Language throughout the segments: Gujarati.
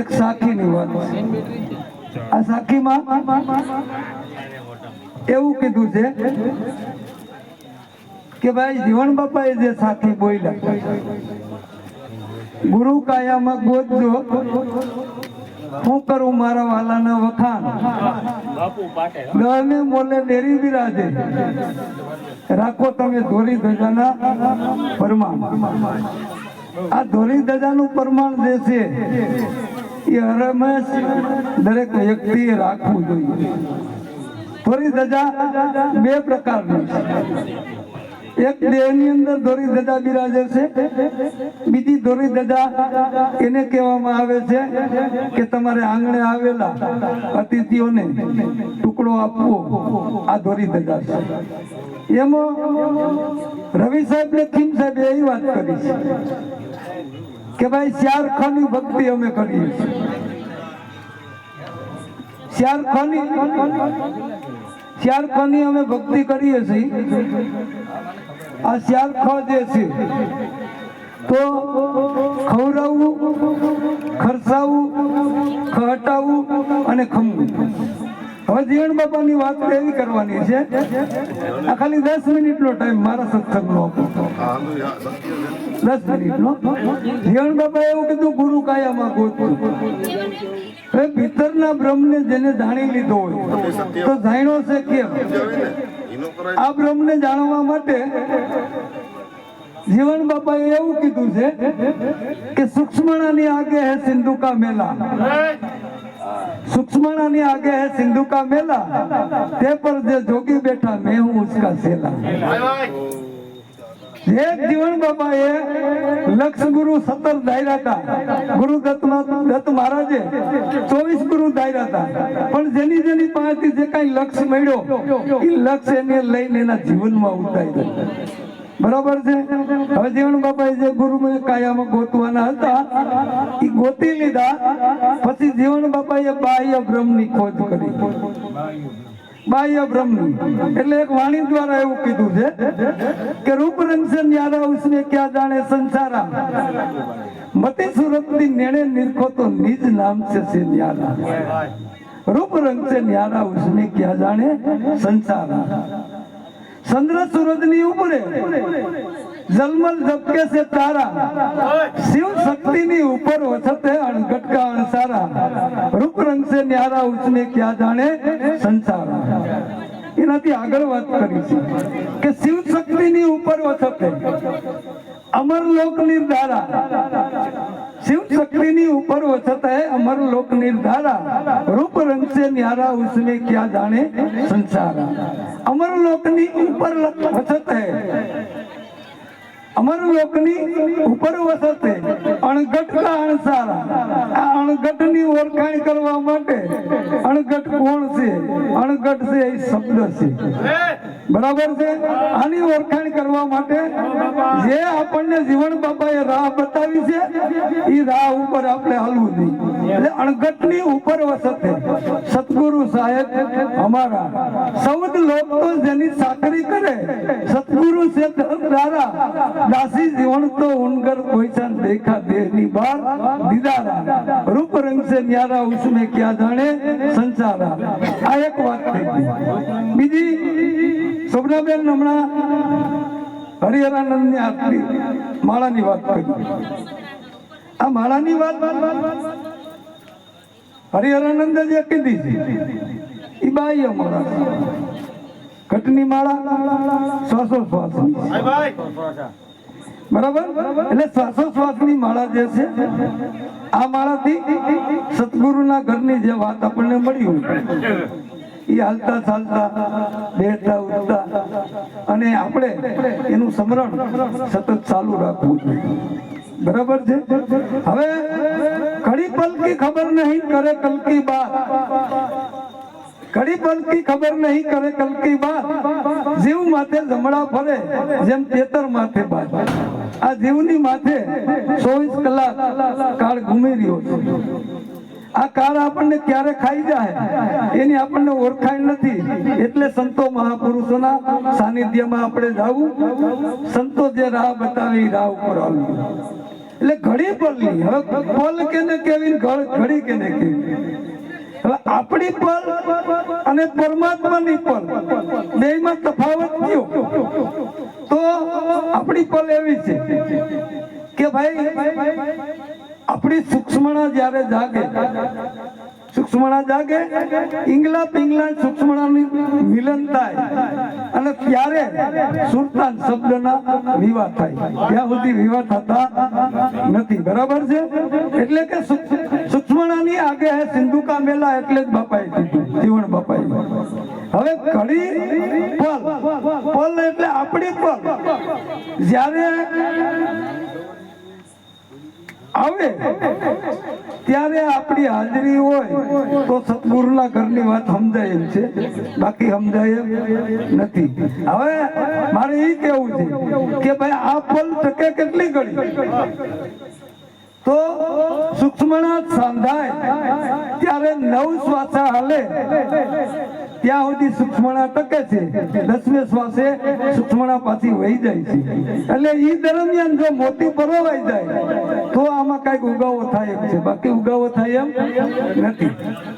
એક સાખીની વાત. આ સાખીમાં એવું કીધું છે કે ભાઈ જીવન બાપાએ જે સાથી બોલ્યા, ગુરુ કાયામાં ગોતજો હું કરું મારા વાલાના વખાણ? દળને મોલે ડેરી બિરાજે. રાખો તમે ધોરી ધજાના પરમાણ. આ ધોરી ધજાનું પ્રમાણ જે છે એ હરમેશ દરેક વ્યક્તિએ રાખવું જોઈએ. ધોરી ધજા બે પ્રકારની એક દેહની અંદર ધોરી ધજા બિરાજે છે, બીજી ધોરી ધજા એને કહેવામાં આવે છે કે તમારે આંગણે આવેલા અતિથિઓને ટુકડો આપવો, આ ધોરી ધજા છે. એમાં રવિ સાહેબ ને ખીમ સાહેબ એ વાત કરી છે. કે ભાઈ શ્યારખાની ભક્તિ અમે કરીએ છીએ. શ્યારખાની શ્યારખાની અમે ભક્તિ કરીએ છીએ. આ શ્યારખ જે છે, તો ખવડાવવું ખર્ચાવવું ખટાવવું અને ખમવું. હવે જીવન બાપાની વાત એવી કરવાની છે. આ ખાલી દસ મિનિટનો ટાઈમ મારા સત્સંગનો આપો. દસ મિનિટનો. જીવન બાપા એવું કીધું, ગુરુ કાયામાં ગોતું હવે ભીતરના બ્રહ્મને જેને જાણી લીધો હોય, તો જાણ્યો છે કેમ? આ બ્રહ્મને જાણવા માટે જીવન બાપાએ એવું કીધું છે કે સુક્ષ્મણાની આગે હે સિંધુ કા મેલા. સૂક્ષ્મણાની આગે હે સિંધુ કા મેલા, તે પર જે જોગી બેઠા મેં હું ઉસકા સેલા. જે જીવન બાપાએ લક્ષ ગુરુ સત્તર ધાર્યા હતા. ગુરુ દત્ત મહારાજે ચોવીસ ગુરુ ધાર્યા હતા. પણ જેની જેની પાસેથી જે કઈ લક્ષ મળ્યો, એ લક્ષ એને લઈને એના જીવનમાં ઉતાર્યો. બરાબર છે? હવે જીવન બાપાએ જે ગુરુ કાયામાં ગોતવાના હતા એ ગોતી લીધા, પછી જીવન બાપાએ બાહ્ય બ્રહ્મની ખોજ કરી. બાહ્ય બ્રહ્મની. એટલે એક વાણી દ્વારા એવું કીધું છે કે રૂપ રંજન સે ઉસને ક્યાં જાણે સંસારા મતિ સુરતની નેણે નિરખો તો નિજ નામ છે સે ન્યારા રૂપ રંગ છે ન્યારા ઉસને ક્યાં જાણે સંસારા ચંદ્ર સૂરજની ઉપરે જલમલ ઝબકે છે તારા. શિવ શક્તિ ની ઉપર ઓછતે અણઘટકા અણસારા. રૂપ રંગ છે ન્યારા ઉસને ક્યાં જાણે સંસાર. એનાથી આગળ વાત કરી છે કે શિવ શક્તિ ની ઉપર ઓછતે અમર લોકની શક્તિ ની ઉપર વસત હે અમરલોક નિર્ધારા રૂપ રંગ સે ન્યારા ઉસને ક્યાં જાણે સંસારા. અમરલોકની ઉપર વસત હે અમરલોકની ઉપર વસતે. અણઘટ કા અણસારા? આ ઓળખાણ કરવા માટે અણગટ કોણ છે? અણગટ છે એ શબ્દ છે. બરાબર છે? આની ઓળખાણ કરવા માટે જે આપણને જીવન બાપાએ રાહ બતાવી છે એ રાહ ઉપર આપણે હલવું નહીં એટલે અણગટની ઉપર વસતે. સતગુરુ સાહેબ અમારા સૌદ લોક જેની સાકરી કરે સતગુરુ છે દારા દાસી જીવન તો ઉનગર પૈસા દેખા દેહની બાર. દીદારા, રૂપ રંગ સે ન્યારા, ઉસમે ક્યાં જાણે સંસારા. આ એક વાત થઈ બીજી સ્વપ્નાબેન હમણાં હરિહરાનંદની આખરી માળાની વાત કરી. આ માળાની વાત હરિહરાનંદ જે કીધી છે. એ બાહ્ય માળા. ઘટની માળા શ્વાસો શ્વાસ બરાબર? એટલે શ્વાસોશ્વાસની માળા જે છે, આ માળાથી સતગુરુના ઘરની જે વાત આપણને મળી એ હાલતા ચાલતા બેઠતા ઉઠતા, અને આપણે એનું સ્મરણ સતત ચાલુ રાખવું જોઈએ. બરાબર છે? હવે ઘડી પલકી ખબર નહીં કરે કલકી બાત ઘડી પલ ખબર નહીં કરે, કલકી બા જીવ માથે જમણા ફરે, જેમ તેતર માથે બા આ જીવની માથે ચોવીસ કલાક કાળ ઘૂમી રહ્યો છે. આ કાળ આપણને ક્યારે ખાઈ જાય? એની આપણને ઓળખાણ નથી. એટલે સંતો મહાપુરુષોના સાનિધ્યમાં આપણે જવું. સંતો જે રાહ બતાવે, રાહ ઉપર આવવું એટલે ઘડી પડલી હવે પલ કેને કેવી ઘડી કેને કેવી? હવે આપણી પલ અને પરમાત્માની પલ બેયમાં તફાવત થયો. તો આપણી પલ એવી છે કે ભાઈ, આપણી સૂક્ષ્મણા જ્યારે જાગે સૂક્ષ્મણા જાગે ઇંગલા પિંગલા સૂક્ષ્મણાની મિલન થાય. અને ત્યારે સુલતાન શબ્દના વિવાહ થાય. ત્યાં સુધી વિવાહ થતા નથી. બરાબર છે? એટલે કે સૂક્ષ્મ- સૂક્ષ્મણાની આગે સિંધુકા મેલા એટલે જ બાપાએ કીધું. જીવન બાપાએ. હવે ઘડી પલ. પલ એટલે આપણી પલ. જ્યારે આવે, ત્યારે આપણી હાજરી હોય તો સતગુરુના ઘરની વાત સમજાય એમ છે. બાકી સમજાય એમ નથી. હવે મારે એ કેવું છે કે ભાઈ આ પલ ટકે કેટલી ઘડી? તો સૂક્ષ્મણા સાંધાય, ત્યારે નવ શ્વાસા હાલે. ત્યાં સુધી સૂક્ષ્મણા ટકે છે. દસમે શ્વાસે સૂક્ષ્મણા પાછી વહી જાય છે. એટલે એ દરમિયાન જો મોતી પરોવાઈ જાય, તો આમાં કંઈક ઉગાવો થાય એમ છે. બાકી ઉગાવો થાય એમ નથી.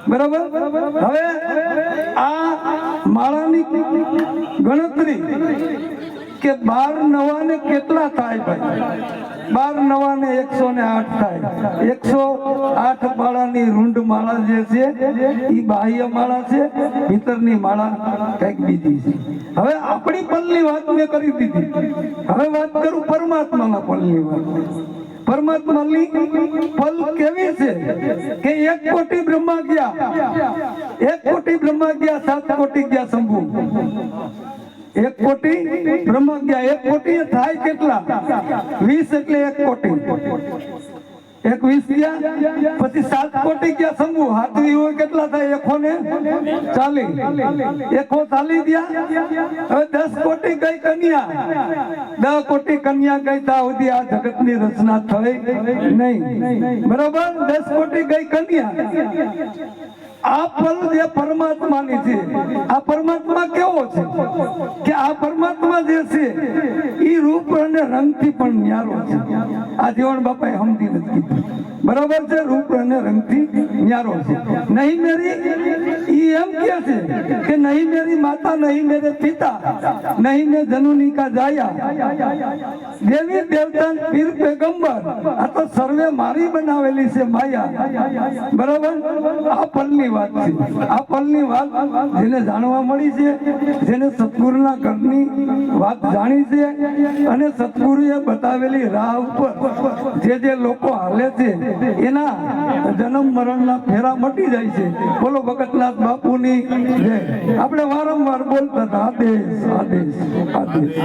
બરાબર? હવે આ માળાની ગણતરી કે બાર નવા ને કેટલા થાય ભાઈ? બાર નવા ને એકસો ને આઠ થાય. એકસો આઠ માળાની રૂંઢ માળા જે છે એ બાહ્ય માળા છે, ભીતરની માળા કંઈક બીજી છે. હવે આપણી પલની વાત મેં કરી દીધી. હવે વાત કરું પરમાત્માના પલની વાત. પરમાત્માની પલ કેવી છે? કે એક કોટી બ્રહ્મા ગયા. એક કોટી બ્રહ્મા ગયા, સાત કોટી ગયા, શંભુ. એક કોટી બ્રહ્મજ્ઞા એક કોટી થાય કેટલા? વીસ એટલે એક કોટી. એક વીસ ગયા પછી સાત કોટી ગયા સમૂહ હાથવી હોય કેટલા થાય? એકો ને ચાલી એકો ચાલી ગયા. હવે દસ કોટી ગઈ કન્યા. દસ કોટી કન્યા ગઈ ત્યાં સુધી આ જગતની રચના થઈ નહીં. બરોબર? દસ કોટી ગઈ કન્યા. આ પલ જે પરમાત્માની છે. આ પરમાત્મા કેવો છે? કે આ પરમાત્મા જે છે અને રંગથી પણ ન્યારો છે. આ જીવન બાપાએ સમજી નથી કીધું. બરાબર છે? રૂપ અને રંગથી ન્યારો છે. નહીં મેરી? ઈ એમ કે છે કે નહીં મેરી માતા, નહીં મેરે પિતા, નહીં મે જનુની જાયા. દેવી દેવતા પીર પેગંબર, આ તો સર્વે મારી બનાવેલી છે માયા. બરાબર? આ પલની વાત છે. આ પલની વાત જેને જાણવા મળી છે, જેને સતગુરુના ઘરની વાત જાણી છે અને સતગુરુએ બતાવેલી રાહ ઉપર જે જે લોકો હાલે છે, એના જન્મ મરણના ફેરા મટી જાય છે. બોલો, ભગતનાથ બાપુની જય. આપણે વારંવાર બોલતા હતા, આદેશ આદેશ આદેશ.